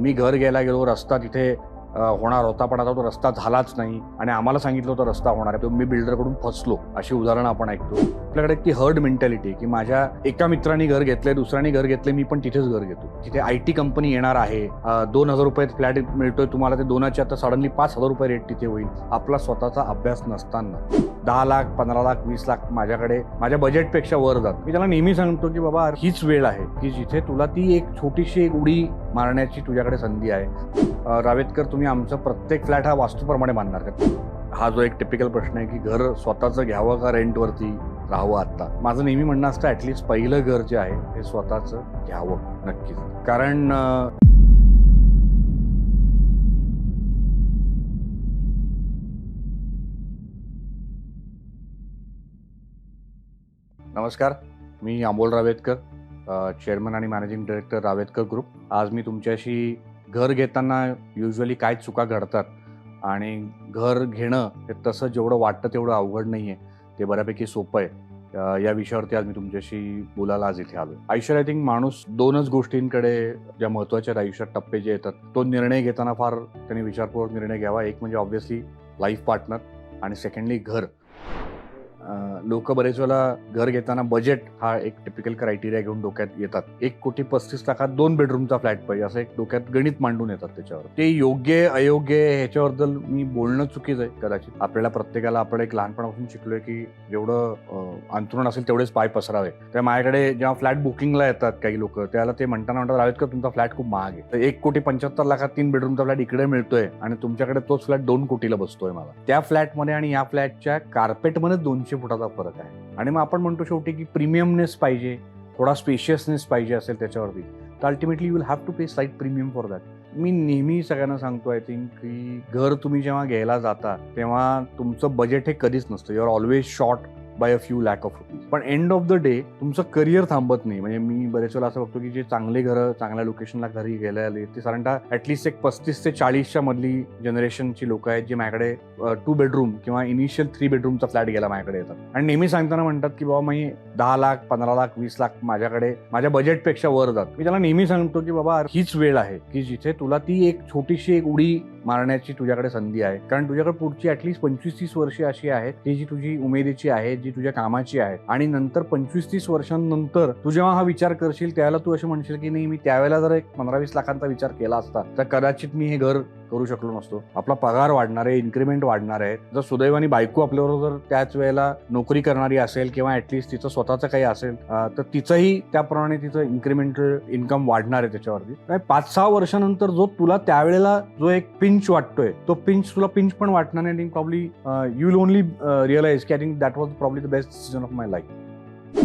मी घर घ्यायला गेलो रस्ता तिथे होणार होता पण आता तो रस्ता झालाच नाही. आणि आम्हाला सांगितलं होतं रस्ता होणार आहे. तो मी बिल्डरकडून फसलो. अशी उदाहरणं आपण ऐकतो. आपल्याकडे ती हर्ड मेंटॅलिटी की माझ्या एका मित्राने घर घेतलंय दुसऱ्याने घर घेतलंय मी पण तिथेच घर घेतो. तिथे आय टी कंपनी येणार आहे दोन हजार रुपयात फ्लॅट मिळतोय तुम्हाला ते दोनाचे आता सडनली पाच हजार रुपये रेट तिथे होईल. आपला स्वतःचा अभ्यास नसताना. दहा लाख पंधरा लाख वीस लाख माझ्याकडे माझ्या बजेटपेक्षा वर जात. मी त्याला नेहमी सांगतो की बाबा हीच वेळ आहे की जिथे तुला ती एक छोटीशी एक उडी मारण्याची तुझ्याकडे संधी आहे. रावेतकर तुम्ही आमचं प्रत्येक फ्लॅट हा वास्तूप्रमाणे बांधणार का? हा जो एक टिपिकल प्रश्न आहे की घर स्वतःचं घ्यावं का रेंटवरती राहावं आत्ता? माझं नेहमी म्हणणं असतं ॲटलिस्ट पहिलं घर जे आहे हे स्वतःचं घ्यावं नक्कीच. कारण नमस्कार. मी अमोल रावेतकर चेअरमन आणि मॅनेजिंग डायरेक्टर रावेतकर ग्रुप आज मी तुमच्याशी घर घेताना युजली काय चुका घडतात आणि घर घेणं हे तसं जेवढं वाटतं तेवढं अवघड नाही आहे ते बऱ्यापैकी सोपं आहे. या विषयावरती आज मी तुमच्याशी बोलायला आज इथे आलो आयुष्यात आय थिंक माणूस दोनच गोष्टींकडे ज्या महत्त्वाच्या आहेत आयुष्यात टप्पे जे येतात तो निर्णय घेताना फार त्यांनी विचारपूर्वक निर्णय घ्यावा. एक म्हणजे ऑब्व्हियसली लाईफ पार्टनर आणि सेकंडली घर. लोक बरेच वेळेला घर घेताना बजेट हा एक टिपिकल क्रायटेरिया घेऊन डोक्यात येतात. एक कोटी पस्तीस लाखात दोन बेडरूमचा फ्लॅट पाहिजे असं एक डोक्यात गणित मांडून येतात त्याच्यावर. ते योग्य अयोग्य ह्याच्याबद्दल मी बोलणं चुकीचं आहे कदाचित आपल्याला प्रत्येकाला आपण एक लहानपणापासून शिकलोय की जेवढं अंतरुण असेल तेवढेच पाय पसरावे. त्या माझ्याकडे जेव्हा फ्लॅट बुकिंगला येतात काही लोक त्याला ते म्हणताना म्हणतात रावेत का तुमचा फ्लॅट खूप महाग आहे. तर एक कोटी पंच्याहत्तर लाखात तीन बेडरूमचा फ्लॅट इकडे मिळतोय आणि तुमच्याकडे तोच फ्लॅट दोन कोटीला बसतोय मला. त्या फ्लॅटमध्ये आणि या फ्लॅटच्या कार्पेटमध्ये दोनशे फुटाचा फरक आहे. आणि मग आपण म्हणतो शेवटी की प्रीमियमनेस पाहिजे थोडा स्पेशियसनेस पाहिजे असेल त्याच्यावरती तर ultimately you will have to pay slight premium for that मी नेहमी सगळ्यांना सांगतो आय थिंक की घर तुम्ही जेव्हा घ्यायला जाता तेव्हा तुमचं बजेट हे कधीच नसतं. You're always short by a few lakh of rupees पण एंड ऑफ द डे तुमचं करिअर थांबत नाही. म्हणजे मी बरेच वेळा असं बघतो की जे चांगले घरं चांगल्या लोकेशनला घरी गेले आले ते साधारणतः ऍटलिस्ट एक पस्तीस ते चाळीसच्या मधली जनरेशनची लोक आहेत जे माझ्याकडे टू बेडरूम किंवा इनिशियल थ्री बेडरूमचा फ्लॅट गेला माझ्याकडे येतात आणि नेहमी सांगताना म्हणतात की बाबा मी दहा लाख पंधरा लाख वीस लाख माझ्याकडे माझ्या बजेटपेक्षा वर जात. मी त्याला नेहमी सांगतो की बाबा हीच वेळ आहे की जिथे तुला ती एक छोटीशी एक उडी मारण्याची तुझ्याकडे संधी आहे. कारण तुझ्याकडे पुढची ऍटलिस्ट पंचवीस तीस वर्षे अशी आहेत की जी तुझी उमेदीची आहे जी तुझ्या कामाची आहे आणि नंतर पंचवीस तीस वर्षांनंतर तू जेव्हा हा विचार करशील त्यावेळेला तू असे म्हणशील की नाही मी त्यावेळेला जर एक पंधरा वीस लाखांचा विचार केला असता तर कदाचित मी हे घर करू शकलो नसतो. आपला पगार वाढणार आहे इन्क्रीमेंट वाढणार आहे. जर सुदैवानी बायको आपल्याबरोबर जर त्याच वेळेला नोकरी करणारी असेल किंवा ऍटलिस्ट तिचं स्वतःचं काही असेल तर तिचंही त्याप्रमाणे तिचं इन्क्रीमेंटल इन्कम वाढणार आहे त्याच्यावरती. पाच सहा वर्षानंतर जो तुला त्यावेळेला जो एक पिंच वाटतोय. तो पिंच तुला पिंच पण वाटणार नाही. Probably you will only realise की I think that was probably the best decision of my life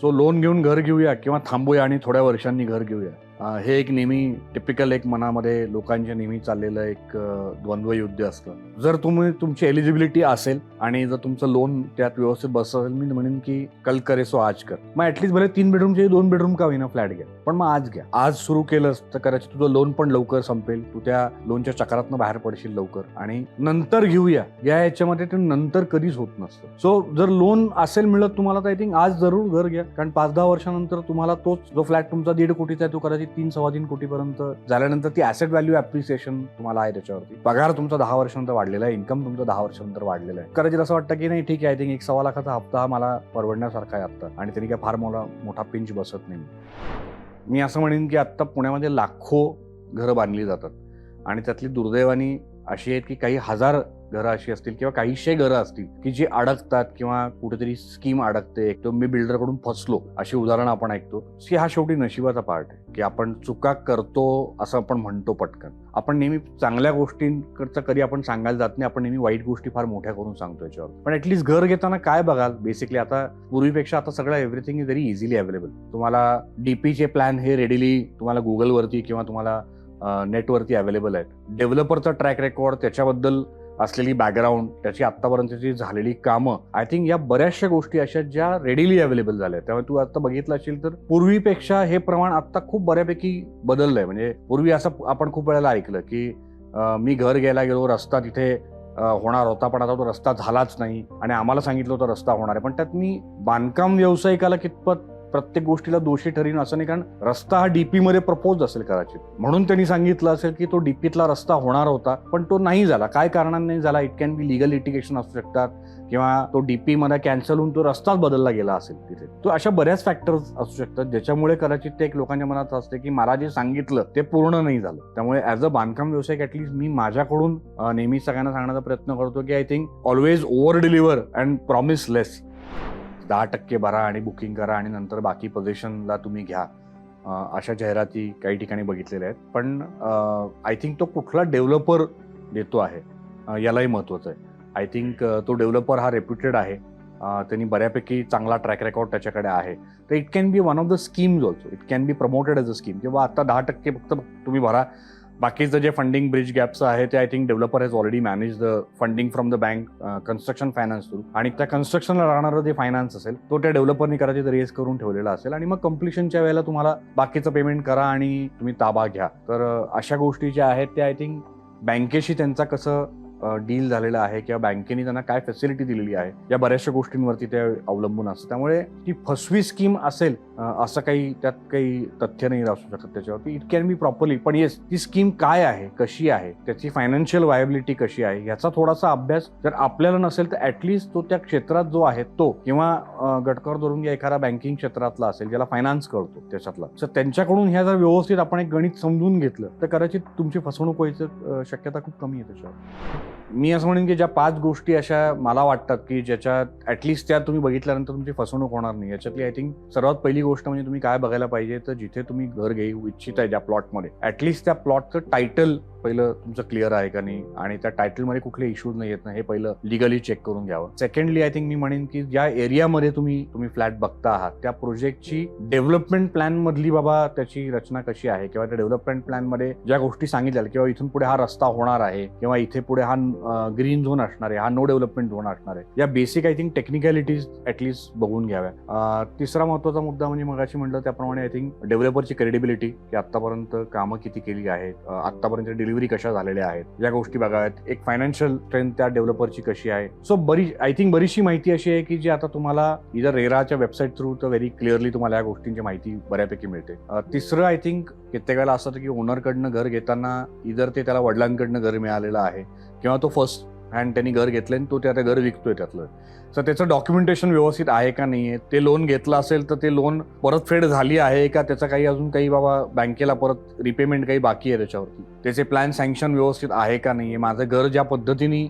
so loan घेऊन घर घेऊया किंवा थांबूया आणि थोड्या वर्षांनी घर घेऊया. Uh, हे एक नेहमी टिपिकल एक मनामध्ये लोकांच्या नेहमी चाललेलं एक uh, द्वंद्व युद्ध असतं. जर तुम्ही तुमची एलिजिबिलिटी असेल आणि जर तुमचं लोन त्यात व्यवस्थित बसत असेल मी म्हणेन की कल करे सो आज कर. मग ऍटलीस्ट भले तीन बेडरूमचे दोन बेडरूम का होईना फ्लॅट घ्या. पण मग आज घ्या. आज सुरू केलंस तर कदाचित तुझं लोन पण लवकर संपेल. तू त्या लोनच्या चक्रातनं बाहेर पडशील लवकर. आणि नंतर घेऊया. या याच्यामध्ये ते नंतर कधीच होत नसतं. सो जर लोन असेल मिळत तुम्हाला तर आय थिंक आज जरूर घर घ्या. कारण पाच दहा वर्षानंतर तुम्हाला तोच जो फ्लॅट तुमचा दीड कोटीचा आहे तो कदाचित तीन सव्वा तीन कोटीपर्यंत झाल्यानंतर ती ऍसेट व्हॅल्यू ऍप्रिसिएशन तुम्हाला आहे त्याच्यावरती. पगार तुमचा दहा वर्षानंतर वाढलेला आहे इन्कम तुमचा दहा वर्षानंतर वाढलेला आहे. कदाचित असं वाटतं की नाही ठीक आहे आय थिंक एक सव्वा लाखाचा हप्ता हा मला परवडण्यासारखा आहे आता आणि त्यांनी काय फार मला मोठा पिंच बसत नाही. मी असं म्हणेन की आत्ता पुण्यामध्ये लाखो घरं बांधली जातात. आणि त्यातली दुर्दैवानी अशी आहेत की काही हजार घरं अशी असतील किंवा काहीशे घरं असतील की जी अडकतात किंवा कुठेतरी स्कीम अडकते तो मी बिल्डरकडून फसलो अशी उदाहरणं आपण ऐकतो. की हा शेवटी नशिबाचा पार्ट आहे की आपण चुका करतो असं आपण म्हणतो पटकन. आपण नेहमी चांगल्या गोष्टींकडचं कधी आपण सांगायला जात नाही आपण नेहमी वाईट गोष्टी फार मोठ्या करून सांगतो याच्यावर. पण ऍटलीस्ट घर घेताना काय बघाल? बेसिकली आता पूर्वीपेक्षा आता सगळं everything is very easily available तुम्हाला डीपीचे प्लॅन हे रेडिली तुम्हाला गुगलवरती किंवा तुम्हाला नेटवरती अवेलेबल आहेत. डेव्हलपरचा ट्रॅक रेकॉर्ड त्याच्याबद्दल असलेली बॅकग्राऊंड त्याची आत्तापर्यंतची झालेली कामं आय थिंक या बऱ्याचशा गोष्टी अशा ज्या रेडिली अवेलेबल झाल्या आहेत. त्यामुळे तू आता बघितलं असेल तर पूर्वीपेक्षा हे प्रमाण आत्ता खूप बऱ्यापैकी बदललंय. म्हणजे पूर्वी असं आपण खूप वेळेला ऐकलं की मी घर घ्यायला गेलो रस्ता तिथे होणार होता पण आता तो रस्ता झालाच नाही. आणि आम्हाला सांगितलं होतं रस्ता होणार आहे. पण त्यात मी बांधकाम व्यावसायिकाला कितपत प्रत्येक गोष्टीला दोषी ठरीन असं नाही कारण रस्ता हा डीपी मध्ये प्रपोज असेल कदाचित. म्हणून त्यांनी सांगितलं असेल की तो डीपीतला रस्ता होणार होता पण तो नाही झाला. काय कारणाने नाही झाला? It can be legal litigation असू शकतात किंवा तो डीपी मध्ये कॅन्सल होऊन तो रस्ताच बदलला गेला असेल तिथे. तो अशा बऱ्याच फॅक्टर्स असू शकतात ज्याच्यामुळे कदाचित ते एक लोकांच्या मनात असते की मला जे सांगितलं ते पूर्ण नाही झालं. त्यामुळे ऍज अ बांधकाम व्यावसायिक ऍटलीस्ट मी माझ्याकडून नेहमी सगळ्यांना सांगण्याचा प्रयत्न करतो की I think always over deliver and promise less दहा टक्के भरा आणि बुकिंग करा आणि नंतर बाकी पोझिशनला तुम्ही घ्या. अशा जाहिराती काही ठिकाणी बघितलेल्या आहेत. पण आय थिंक तो कुठला डेव्हलपर देतो आहे यालाही महत्त्वाचं आहे. आय थिंक तो डेव्हलपर हा रेप्युटेड आहे. त्यांनी बऱ्यापैकी चांगला ट्रॅक रेकॉर्ड त्याच्याकडे आहे. तर it can be one of the schemes also it can be promoted as a scheme किंवा आता दहा टक्के फक्त तुम्ही भरा. बाकीचं जे फंडिंग ब्रिज गॅप्स आहे ते I think developer has already manage the funding from the bank construction finance through आणि त्या कन्स्ट्रक्शनला राहणारं जे फायनान्स असेल तो त्या डेव्हलपरनी कदाचित रेस करून ठेवलेला असेल. आणि मग कम्प्लिशनच्या वेळेला तुम्हाला बाकीचं पेमेंट करा आणि तुम्ही ताबा घ्या. तर अशा गोष्टी ज्या आहेत त्या आय थिंक बँकेशी त्यांचा कसं डील झालेला आहे किंवा बँकेने त्यांना काय फॅसिलिटी दिलेली आहे या बऱ्याचशा गोष्टींवरती ते अवलंबून असतं. त्यामुळे ती फसवी स्कीम असेल असं काही त्यात काही तथ्य नाही असू शकत त्याच्यावरती. इट कॅन बी प्रॉपरली पण येस ती स्कीम काय आहे कशी आहे त्याची फायनान्शियल वायबिलिटी कशी आहे याचा थोडासा अभ्यास जर आपल्याला नसेल तर ऍटलिस्ट तो त्या क्षेत्रात जो आहे तो किंवा गटकर धरून या एखादा बँकिंग क्षेत्रातला असेल ज्याला फायनान्स करतो त्याच्यातला. तर त्यांच्याकडून ह्या जर व्यवस्थित आपण एक गणित समजून घेतलं तर कदाचित तुमची फसवणूक व्हायचं शक्यता खूप कमी आहे त्याच्यावर. मी असं म्हणेन की ज्या पाच गोष्टी अशा मला वाटतात की ज्याच्यात ऍटलिस्ट त्या तुम्ही बघितल्यानंतर तुमची फसवणूक होणार नाही. याच्यातली आय थिंक सर्वात पहिली गोष्ट म्हणजे तुम्ही काय बघायला पाहिजे तर जिथे तुम्ही घर घेऊ इच्छित आहे ज्या प्लॉटमध्ये ऍटलिस्ट त्या प्लॉटचं टायटल पहिलं तुमचं क्लिअर आहे का नाही? आणि त्या टायटलमध्ये कुठले इश्यूज नाही येत नाही हे पहिलं लिगली चेक करून घ्यावं. सेकंडली आय थिंक मी म्हणेन की ज्या एरियामध्ये तुम्ही तुम्ही फ्लॅट बघता आहात त्या प्रोजेक्टची डेव्हलपमेंट प्लॅन मधली बाबा त्याची रचना कशी आहे? किंवा त्या डेव्हलपमेंट प्लॅनमध्ये ज्या गोष्टी सांगितल्या किंवा इथून पुढे हा रस्ता होणार आहे किंवा इथे पुढे हा ग्रीन झोन uh, असणार आहे हा नो डेव्हलपमेंट झोन असणार आहे. या basic I think technicalities at least बघून घ्याव्या. Uh, तिसरा महत्त्वाचा मुद्दा म्हणजे मगाशी म्हटलं त्याप्रमाणे आय थिंक डेव्हलपरची क्रेडिबिलिटी की आतापर्यंत कामं किती केली आहेत uh, आतापर्यंत डिलिव्हरी कशा झालेल्या आहेत या गोष्टी बघाव्यात. एक फायनान्शियल स्ट्रेंथ त्या डेव्हलपरची कशी आहे. सो बरी आय थिंक बरीचशी माहिती अशी आहे की जी आता तुम्हाला इतर रेराच्या वेबसाईट थ्रू तर व्हेरी क्लिअरली तुम्हाला या गोष्टींची माहिती बऱ्यापैकी मिळते. तिसरं आय थिंक कित्येक वेळेला असं की ओनरकडनं घर घेताना इतर ते त्याला वडिलांकडनं घर मिळालेलं आहे किंवा तो फर्स्ट हँड त्यांनी घर घेतलं आणि तो ते आता घर विकतोय त्यातलं. तर त्याचं डॉक्युमेंटेशन व्यवस्थित आहे का नाही आहे ते लोन घेतलं असेल तर ते लोन परतफेड झाली आहे का? त्याचा काही अजून काही बाबा बँकेला परत रिपेमेंट काही बाकी आहे त्याच्यावरती? त्याचे प्लॅन सँक्शन व्यवस्थित आहे का नाही आहे माझं घर ज्या पद्धतीने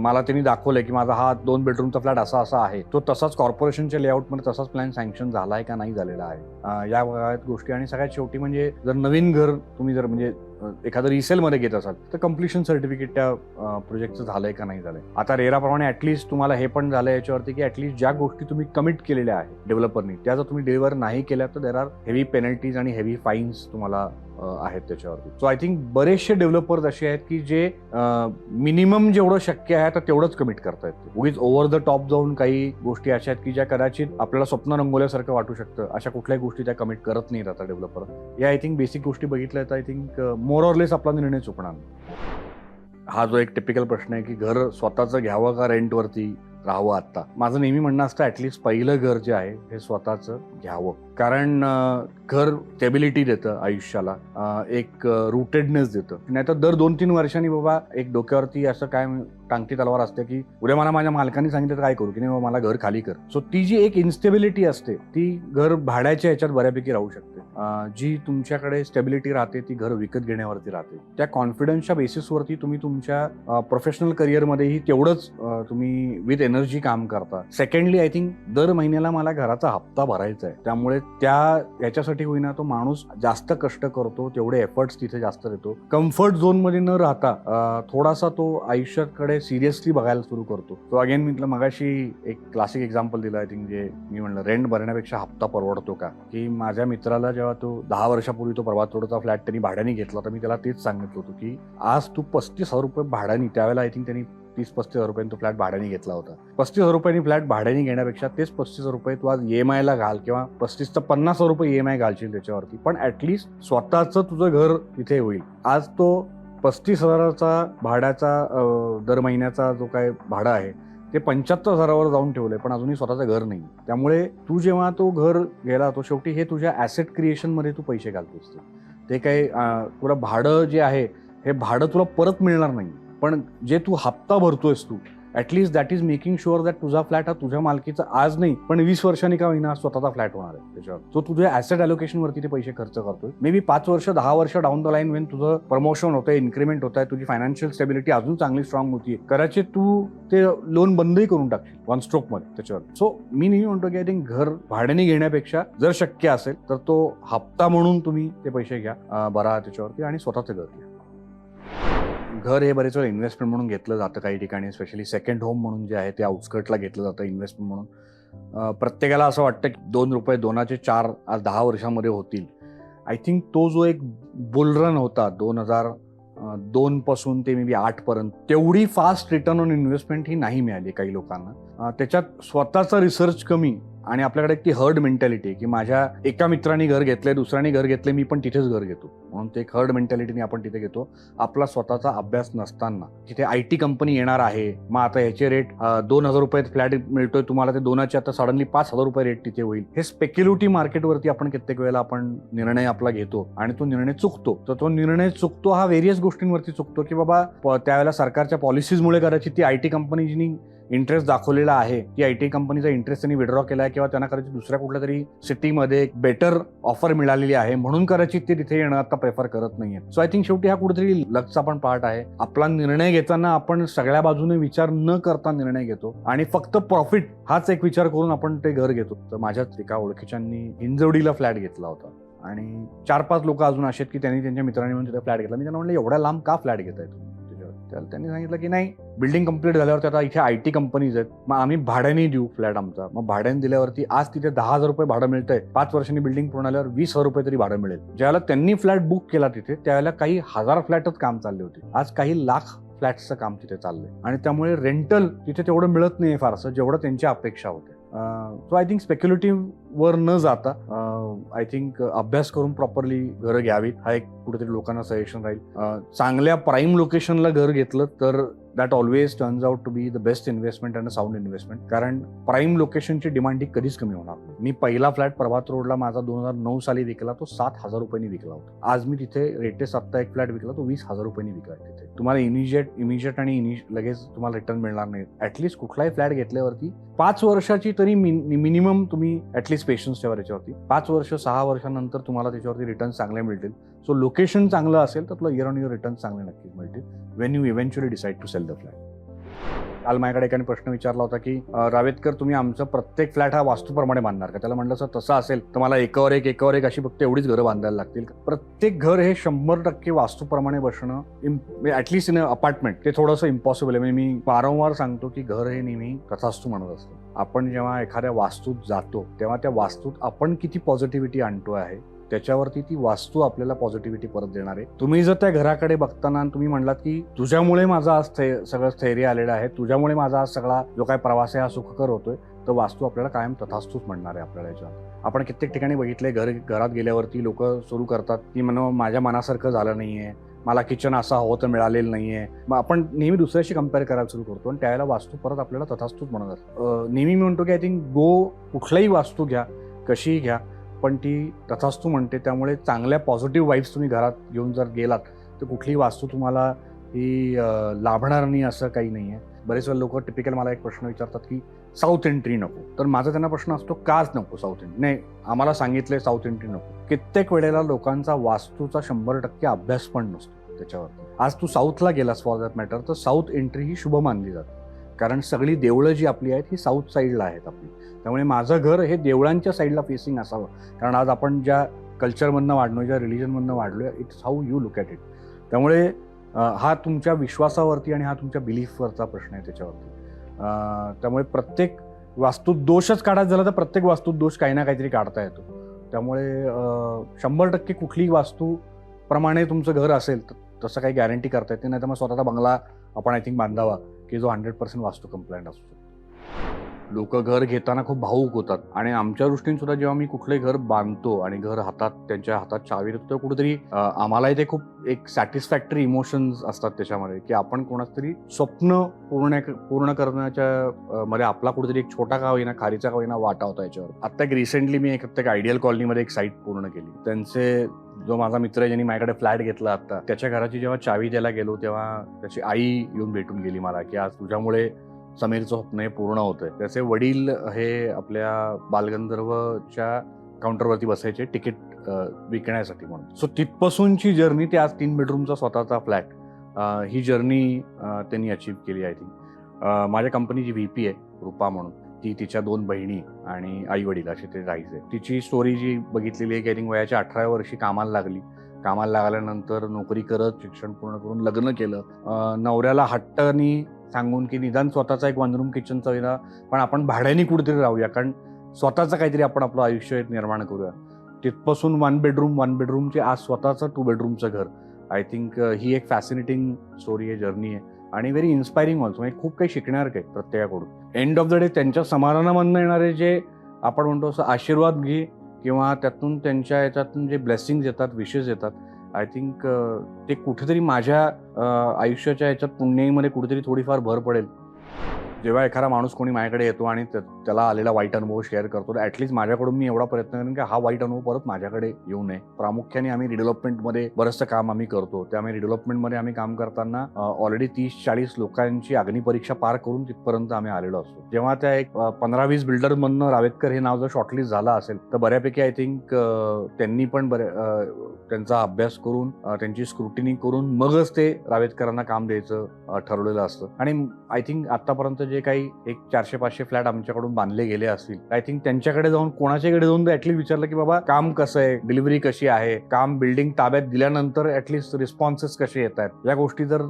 मला त्यांनी दाखवलं की माझा हा दोन बेडरूमचा फ्लॅट असा असा आहे तो तसाच कॉर्पोरेशनच्या लेआउटमध्ये तसाच प्लॅन सँक्शन झाला आहे का नाही झालेला आहे. या गोष्टी. आणि सगळ्यात शेवटी म्हणजे जर नवीन घर तुम्ही जर म्हणजे एखादं रिसेलमध्ये घेत असाल तर कम्प्लिशन सर्टिफिकेट त्या प्रोजेक्टचं झालंय का नाही झालंय? आता रेराप्रमाणे ॲटलिस्ट तुम्हाला हे पण झालं याच्यावरती की ॲटलिस्ट ज्या गोष्टी तुम्ही कमिट केलेल्या आहेत डेव्हलपरनी त्या जर तुम्ही डिलिव्हर नाही केल्या तर देर आर हेवी पेनल्टीज आणि हेवी फाईन्स तुम्हाला आहेत त्याच्यावरती. सो आय थिंक बरेचसे डेव्हलपर्स असे आहेत की जे मिनिमम जेवढं शक्य आहे तर तेवढंच कमिट करतायत उगीच ओव्हर द टॉप जाऊन काही गोष्टी अशा आहेत की ज्या कदाचित आपल्याला स्वप्न रंगवल्यासारखं वाटू शकतं. अशा कुठल्याही गोष्टी त्या कमिट करत नाहीत आता डेव्हलपर या आय थिंक बेसिक गोष्टी बघितल्या तर आय थिंक मोर ऑरलेस आपला निर्णय चुकणार हा जो एक टिपिकल प्रश्न आहे की घर स्वतःचं घ्यावं का रेंटवरती राहावं आता माझं नेहमी म्हणणं असतं ऍटलिस्ट पहिलं घर जे आहे हे स्वतःचं घ्यावं. कारण घर स्टेबिलिटी देतं आयुष्याला एक रुटेडनेस देतं. नाहीतर दर दोन तीन वर्षांनी बाबा एक डोक्यावरती असं काय टांगती तलवार असते की उद्या मला माझ्या मालकाने सांगितलं तर काय करू? की नाही मला घर खाली कर. सो ती जी एक इन्स्टेबिलिटी असते ती घर भाड्याच्या ह्याच्यात बऱ्यापैकी राहू शकते. जी तुमच्याकडे स्टेबिलिटी राहते ती घर विकत घेण्यावरती राहते. त्या कॉन्फिडन्सच्या बेसिसवरती तुम्ही तुमच्या प्रोफेशनल करिअरमध्येही तेवढंच तुम्ही विथ एनर्जी काम करता. सेकंडली आय थिंक दर महिन्याला मला घराचा हप्ता भरायचा आहे. त्यामुळे त्या याच्यासाठी होईना तो माणूस जास्त कष्ट करतो तेवढे एफर्ट्स तिथे जास्त देतो. कम्फर्ट झोनमध्ये न राहता थोडासा तो आयुष्याकडे सिरियसली बघायला सुरू करतो. तो अगेन मी तुला मगाशी एक क्लासिक एक्झाम्पल दिलं आय थिंक जे मी म्हणलं रेंट भरण्यापेक्षा हप्ता परवडतो का? की माझ्या मित्राला जेव्हा तो दहा वर्षापूर्वी तो प्रभात रोडचा फ्लॅट त्यांनी भाड्याने घेतला तर मी त्याला तेच सांगितलं होतं की आज तू पस्तीस हजार रुपये भाड्याने त्यावेळेला आय थिंक त्यांनी तीस पस्तीस हजार रुपयांनी तो फ्लॅट भाड्याने घेतला होता. पस्तीस हजार रुपयांनी फ्लॅट भाड्याने घेण्यापेक्षा तेच पस्तीस हजार रुपये तू आज ई एम आयला घाल किंवा पस्तीस तर पन्नास हजार रुपये ई एम आय घालशील त्याच्यावरती. पण ऍटलिस्ट स्वतःचं तुझं घर तिथे होईल. आज तो पस्तीस हजाराचा भाड्याचा दर महिन्याचा जो काय भाडा आहे ते पंच्याहत्तर हजारावर जाऊन ठेवलंय पण अजूनही स्वतःचं घर नाही. त्यामुळे तू जेव्हा तो घर गेला तो शेवटी हे तुझ्या ॲसेट क्रिएशनमध्ये तू पैसे घालतोस. ते. काही तुला भाडं जे आहे हे भाडं तुला परत मिळणार नाही. पण जे तू हप्ता भरतोयस तू at least that is making sure that तुझा फ्लॅट हा तुझ्या मालकीचा आज नाही पण वीस वर्षांनी का होईना स्वतःचा फ्लॅट होणार आहे त्याच्यावर. तो तुझ्या ॲसेट अलोकेशनवरती ते पैसे खर्च करतोय. मे बी पाच वर्ष दहा वर्ष डाऊन द लाईन वेन तुझं प्रमोशन होतंय इन्क्रीमेंट होत आहे तुझी फायनान्शियल स्टेबिलिटी अजून चांगली स्ट्रॉंग होती कदाचित तू ते लोन बंदही करून टाकशील वन स्ट्रोकमध्ये त्याच्यावर. सो मी नेहमी म्हणतो की आय थिंक घर भाड्याने घेण्यापेक्षा जर शक्य असेल तर तो हप्ता म्हणून तुम्ही ते पैसे घ्या बरा भरा त्याच्यावरती आणि स्वतःचं घर घ्या. घर हे बरेच वेळा इन्व्हेस्टमेंट म्हणून घेतलं जातं काही ठिकाणी स्पेशली सेकंड होम म्हणून जे आहे ते आउटस्कर्टला घेतलं जातं इन्व्हेस्टमेंट म्हणून. प्रत्येकाला असं वाटतं की दोन रुपये दोनाचे चार आज दहा वर्षामध्ये होतील. आय थिंक तो जो एक बुलरन होता दोन हजार दोनपासून ते मे बी आठपर्यंत तेवढी फास्ट रिटर्न ऑन इन्व्हेस्टमेंट ही नाही मिळाली काही लोकांना. त्याच्यात स्वतःचा रिसर्च कमी आणि आपल्याकडे ती हर्ड मेंटॅलिटी आहे की माझ्या एका मित्राने घर घेतले दुसऱ्याने घर घेतले मी पण तिथेच घर घेतो. म्हणून ते एक हर्ड मेंटॅलिटीने आपण तिथे घेतो. आपला स्वतःचा अभ्यास नसताना. तिथे आय टी कंपनी येणार आहे मग आता ह्याचे रेट दोन हजार रुपयात फ्लॅट मिळतोय तुम्हाला ते दोनाचे आता सडनली पाच हजार रुपये रेट तिथे होईल. हे स्पेक्युलिटी मार्केटवरती आपण कित्येक वेळेला आपण निर्णय आपला घेतो आणि तो निर्णय चुकतो. तर तो निर्णय चुकतो हा व्हेरियस गोष्टींवरती चुकतो की बाबा प- त्यावेळेला सरकारच्या पॉलिसीजमुळे कदाचित ती आय टी कंपनीनी इंटरेस्ट दाखवलेला आहे की आय टी कंपनीचा इंटरेस्ट त्यांनी विड्रॉ केला आहे किंवा त्यांना कदाचित दुसऱ्या कुठल्या तरी सिटीमध्ये एक बेटर ऑफर मिळालेली आहे. म्हणून कदाचित ते तिथे येणं आता प्रेफर करत नाहीये सो आय थिंक शेवटी हा कुठेतरी लकचा पण पार्ट आहे. आपला निर्णय घेताना आपण सगळ्या बाजूने विचार न करता निर्णय घेतो आणि फक्त प्रॉफिट हाच एक विचार करून आपण ते घर घेतो. तर माझ्याच एका ओळखीच्यांनी हिंजवडीला फ्लॅट घेतला होता. आणि चार पाच लोक अजून असे आहेत की त्यांनी त्यांच्या मित्रांनी म्हणून तिथे फ्लॅट घेतला. मी त्यांना म्हणलं एवढ्या लांब का फ्लॅट घेताय तुम्ही? त्याला त्यांनी सांगितलं की नाही बिल्डिंग कंप्लीट झाल्यावरती आता इथे आय टी कंपनीज आहेत. मग आम्ही भाड्याने देऊ फ्लॅट आमचा. मग भाड्याने दिल्यावरती आज तिथे दहा हजार रुपये भाडं मिळतंय. पाच वर्षांनी बिल्डिंग पूर्ण आल्यावर वीस हजार रुपये तरी भाडं मिळेल. ज्यावेळेला त्यांनी फ्लॅट बुक केला तिथे त्यावेळेला काही हजार फ्लॅटच काम चालले होते. आज काही लाख फ्लॅटचं काम तिथे चाललंय. आणि त्यामुळे रेंटल तिथे तेवढं मिळत नाही फारसं जेवढं त्यांच्या अपेक्षा होते सो आय थिंक स्पेक्युलेटिव्ह वर न जाता आय थिंक अभ्यास करून प्रॉपरली घरं घ्यावीत. हा एक कुठेतरी लोकांना सजेशन राहील. चांगल्या प्राईम लोकेशनला घर घेतलं तर that always turns out to be the best investment and sound investment कारण प्राईम लोकेशनची डिमांड ही कधीच कमी होणार मी पहिला फ्लॅट प्रभात रोडला माझा दोन हजार नऊ साली विकला तो सात हजार रुपयांनी विकला होता. आज मी तिथे रेटे आत्ता एक फ्लॅट विकला तो वीस हजार रुपयांनी विकला तिथे. तुम्हाला इनिशिएट इमिजिएट आणि लगेच तुम्हाला रिटर्न मिळणार नाही. ऍटलीस्ट कुठलाही फ्लॅट घेतल्यावरती पाच वर्षाची तरी मिनिमम तुम्ही ऍटलीस्ट पेशन्स ठेवा त्याच्यावरती. पाच वर्ष सहा वर्षानंतर तुम्हाला त्याच्यावरती रिटर्न चांगले मिळतील. सो लोकेशन चांगलं असेल तर तुला इयर ऑन युअर रिटर्न चांगले नक्कीच मिळतील. When you eventually decide to sell the flat काल माझ्याकडे एकाने प्रश्न विचारला होता की रावेतकर तुम्ही आमचं प्रत्येक फ्लॅट हा वास्तूप्रमाणे बांधणार का? त्याला म्हटलं सर तसं असेल तर मला एकावर एक एकावर एक अशी फक्त एवढीच घरं बांधायला लागतील प्रत्येक घर हे शंभर टक्के वास्तूप्रमाणे बसणं ऍटलिस्ट इन अपार्टमेंट ते थोडंसं इम्पॉसिबल आहे. म्हणजे मी वारंवार सांगतो की घर हे नेहमी तथास्तू म्हणत असतं. आपण जेव्हा एखाद्या वास्तूत जातो तेव्हा त्या वास्तूत आपण किती पॉझिटिव्हिटी आणतो आहे त्याच्यावरती ती वास्तू आपल्याला पॉझिटिव्हिटी परत देणार आहे. तुम्ही जर त्या घराकडे बघताना तुम्ही म्हणलात की तुझ्यामुळे माझा आज स्थै- सगळं स्थैर्य आलेलं आहे तुझ्यामुळे माझा आज सगळा जो काही प्रवास आहे हा सुखकर होतोय तर वास्तू आपल्याला कायम तथास्तूच म्हणणार आहे आपल्याला याच्यात. आपण कित्येक ठिकाणी बघितलंय घर घरात गेल्यावरती लोक सुरू करतात की म्हणून माझ्या मनासारखं झालं नाहीये मला किचन असा हवं तर मिळालेलं नाहीये. मग आपण नेहमी दुसऱ्याशी कंपेअर करायला सुरू करतो आणि त्यावेळेला वास्तू परत आपल्याला तथास्तूच म्हणत नेहमी मी म्हणतो की आय थिंक गो कुठलाही वास्तू घ्या कशीही घ्या पण ती तथास्तू म्हणते त्यामुळे चांगल्या पॉझिटिव्ह वाईब्स तुम्ही घरात घेऊन जर गेलात तर कुठलीही वास्तू तुम्हाला ही लाभणार नाही असं काही नाही आहे. बरेच वेळा लोक टिपिकल मला एक प्रश्न विचारतात की साऊथ एंट्री नको. तर माझा त्यांना प्रश्न असतो काच नको साऊथ एंट्री नाही आम्हाला सांगितलंय साऊथ एंट्री नको. कित्येक वेळेला लोकांचा वास्तूचा शंभर टक्के अभ्यास पण नसतो त्याच्यावर आज तू साऊथला गेलास फॉर दॅट मॅटर तर साऊथ एंट्री ही शुभ मानली जाते. कारण सगळी देवळं जी आपली आहेत ही साऊथ साईडला आहेत आपली. त्यामुळे माझं घर हे देवळांच्या साईडला फेसिंग असावं. कारण आज आपण ज्या कल्चरमधनं वाढलो ज्या रिलिजनमधनं वाढलो it's how you look at it त्यामुळे हा तुमच्या विश्वासावरती आणि हा तुमच्या बिलीफवरचा प्रश्न आहे त्याच्यावरती. त्यामुळे प्रत्येक वास्तूत दोषच काढायचा झाला तर प्रत्येक वास्तूत दोष काही ना काहीतरी काढता येतो. त्यामुळे शंभर टक्के कुठलीही वास्तू प्रमाणे तुमचं घर असेल तर तसं काही गॅरंटी करता येते नाही. तर मग स्वतःचा बंगला आपण आय थिंक बांधावा की जो हंड्रेड पर्सेंट वास्तू कंप्लायंट असतो लोक घर घेताना खूप भाऊक होतात. आणि आमच्या दृष्टीने सुद्धा जेव्हा मी कुठले घर बांधतो आणि घर हातात त्यांच्या हातात चावी देतो तर कुठेतरी आम्हालाही ते खूप एक सॅटिस्फॅक्टरी इमोशन्स असतात त्याच्यामध्ये की आपण कोणातरी तरी स्वप्न पूर्ण पूर्ण करण्याच्या मध्ये आपला कुठेतरी एक छोटा का होईना खारीचा का होईना वाटा होता याच्यावर. आत्ता एक रिसेंटली मी एक एक आयडियल कॉलनीमध्ये एक साईट पूर्ण केली. त्यांचे जो माझा मित्र आहे ज्यांनी माझ्याकडे फ्लॅट घेतला आता त्याच्या घराची जेव्हा चावी द्यायला गेलो तेव्हा त्याची आई येऊन भेटून गेली मला की आज तुझ्यामुळे समीरचं स्वप्न हे पूर्ण होतंय त्याचे वडील हे आपल्या बालगंधर्वच्या काउंटरवरती बसायचे तिकीट विकण्यासाठी म्हणून. सो तिथपासूनची जर्नी ते आज तीन बेडरूमचा स्वतःचा फ्लॅट ही जर्नी त्यांनी अचीव्ह केली आय थिंक माझ्या कंपनीची व्ही पी आहे रुपा म्हणून. ती तिच्या दोन बहिणी आणि आई वडील असे ते राहायचे तिची स्टोरी जी बघितलेली आहे की थिंक वयाच्या अठराव्या वर्षी कामाला लागली. कामाला लागल्यानंतर नोकरी करत शिक्षण पूर्ण करून लग्न केलं. नवऱ्याला हट्टानी सांगून की निदान स्वतःचा एक वन रूम किचनचा विना पण आपण भाड्याने कुठेतरी राहूया. कारण स्वतःचं काहीतरी आपण आपलं आयुष्य एक निर्माण करूया. तिथपासून वन बेडरूम वन बेडरूमचे आज स्वतःचं टू बेडरूमचं घर. आय थिंक ही एक फॅसिनेटिंग स्टोरी आहे जर्नी आहे. आणि व्हेरी इन्स्पायरिंग ऑल्सो म्हणजे खूप काही शिकणार काही प्रत्येकाकडून. एंड ऑफ द डे त्यांच्या समाधानामधनं येणारे जे आपण म्हणतो असं आशीर्वाद घे किंवा त्यातून त्यांच्या याच्यातून जे ब्लेसिंग्स येतात विशेष येतात आय थिंक ते कुठेतरी माझ्या आयुष्याच्या याच्यात पुण्याईमध्ये कुठेतरी थोडीफार भर पडेल. जेव्हा एखादा माणूस कोणी माझ्याकडे येतो आणि त्याला आलेला वाईट अनुभव शेअर करतो तर ॲटलीस्ट माझ्याकडून मी एवढा प्रयत्न करेन की हा वाईट अनुभव परत माझ्याकडे येऊ नये. प्रामुख्याने आम्ही रिडेव्हलपमेंटमध्ये बरंचसं काम आम्ही करतो. त्यामुळे रिडेव्हलपमेंटमध्ये आम्ही काम करताना ऑलरेडी तीस चाळीस लोकांची अग्निपरीक्षा पार करून तिथपर्यंत आम्ही आलेलो असतो. जेव्हा त्या एक पंधरा वीस बिल्डरमधनं रावेतकर हे नाव जर शॉर्टलिस्ट झालं असेल तर बऱ्यापैकी आय थिंक त्यांनी पण बऱ्या त्यांचा अभ्यास करून त्यांची स्क्रुटिनी करून मगच ते रावेतकरांना काम द्यायचं ठरवलेलं असतं. आणि आय थिंक आतापर्यंत जे काही एक चारशे पाचशे फ्लॅट आमच्याकडून बांधले गेले असतील आय थिंक त्यांच्याकडे जाऊन कोणाच्याकडे जाऊन ऍटलीस्ट विचारलं की बाबा काम कसं आहे? डिलिव्हरी कशी आहे? काम बिल्डिंग ताब्यात दिल्यानंतर ऍटलीस्ट रिस्पॉन्सेस कसे येत आहेत? या गोष्टी जर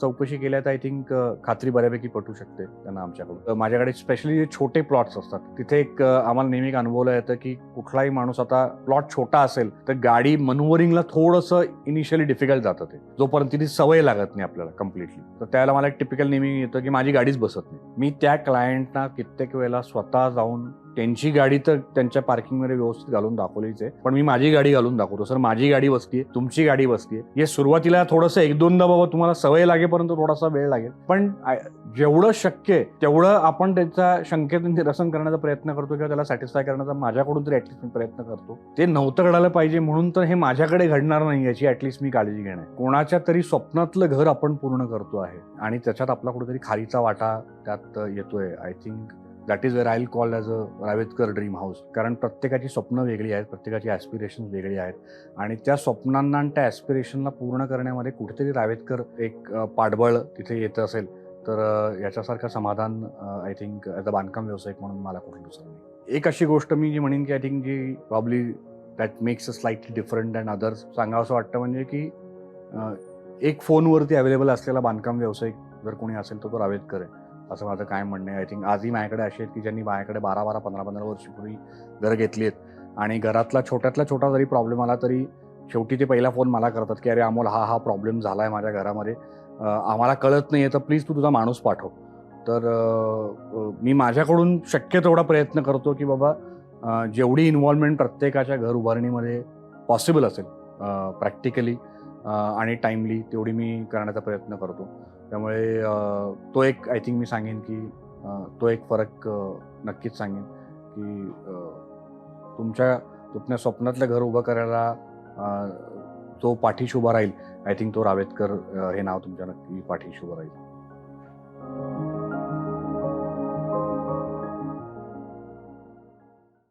चौकशी केल्या तर आय थिंक खात्री बऱ्यापैकी पटू शकते त्यांना आमच्याकडून. तर माझ्याकडे स्पेशली जे छोटे प्लॉट्स असतात तिथे एक आम्हाला नेहमी एक अनुभवलं येतं की कुठलाही माणूस आता प्लॉट छोटा असेल तर गाडी मनोवरिंगला थोडंसं इनिशियली डिफिकल्ट जातं ते. जोपर्यंत तिथे सवय लागत नाही आपल्याला कम्प्लिटली तर त्याला मला एक टिपिकल नेहमी येतं की माझी गाडीच बसत नाही. मी त्या क्लायंटना कित्येक वेळेला स्वतः जाऊन त्यांची गाडी तर त्यांच्या पार्किंगमध्ये व्यवस्थित घालून दाखवलीच आहे. पण मी माझी गाडी घालून दाखवतो. सर माझी गाडी बसतीये तुमची गाडी बसतीये हे सुरुवातीला थोडंसं एक दोनदा बाबा तुम्हाला सवय लागेपर्यंत थोडासा वेळ लागेल. पण जेवढं शक्य आहे तेवढं आपण त्याचा शंकेतून निरसन करण्याचा प्रयत्न करतो किंवा त्याला सॅटिस्फाय करण्याचा माझ्याकडून तरी ऍटलिस्ट मी प्रयत्न करतो. ते नव्हतं घडायला पाहिजे म्हणून तर हे माझ्याकडे घडणार नाही याची ऍटलिस्ट मी काळजी घेणं आहे. कोणाच्या तरी स्वप्नातलं घर आपण पूर्ण करतो आहे आणि त्याच्यात आपला कुठेतरी खारीचा वाटा त्यात येतोय. I think that is where I call as a Ravetkar dream house कारण प्रत्येकाची स्वप्न वेगळी आहेत प्रत्येकाची ॲस्पिरेशन वेगळी आहेत. आणि त्या स्वप्नांना आणि त्या ॲस्पिरेशनला पूर्ण करण्यामध्ये कुठेतरी रावेतकर एक पाठबळ तिथे येत असेल तर याच्यासारखं समाधान आय थिंक ॲज अ बांधकाम व्यावसायिक म्हणून मला कुठे दुसरं नाही. एक अशी गोष्ट मी जी म्हणेन की I think G probably that makes a slightly different and others सांगावं असं वाटतं म्हणजे की एक फोनवरती अवेलेबल असलेला बांधकाम व्यावसायिक जर कोणी असेल तर तो रावेतकर आहे. असं माझं काय म्हणणं आहे. आय थिंक आजही माझ्याकडे असे आहेत की ज्यांनी माझ्याकडे बारा बारा पंधरा पंधरा वर्षपूर्वी घर घेतली आहेत. आणि घरातला छोट्यातला छोटा जरी प्रॉब्लेम आला तरी शेवटी ते पहिला फोन मला करतात की अरे अमोल हा हा प्रॉब्लेम झाला आहे माझ्या घरामध्ये. आम्हाला कळत नाही आहे तर प्लीज तू तुझा माणूस पाठव. तर मी माझ्याकडून शक्य तेवढा प्रयत्न करतो की बाबा जेवढी इन्व्हॉल्वमेंट प्रत्येकाच्या घर उभारणीमध्ये पॉसिबल असेल प्रॅक्टिकली आणि टाईमली तेवढी मी करण्याचा प्रयत्न करतो. त्यामुळे तो एक आय थिंक मी सांगेन की तो एक फरक नक्कीच सांगेन की तुमच्या तुमच्या स्वप्नातलं घर उभं करायला जो पाठीशी उभा राहील आय थिंक तो रावेतकर हे नाव तुमच्या नक्की पाठीशी उभं राहील.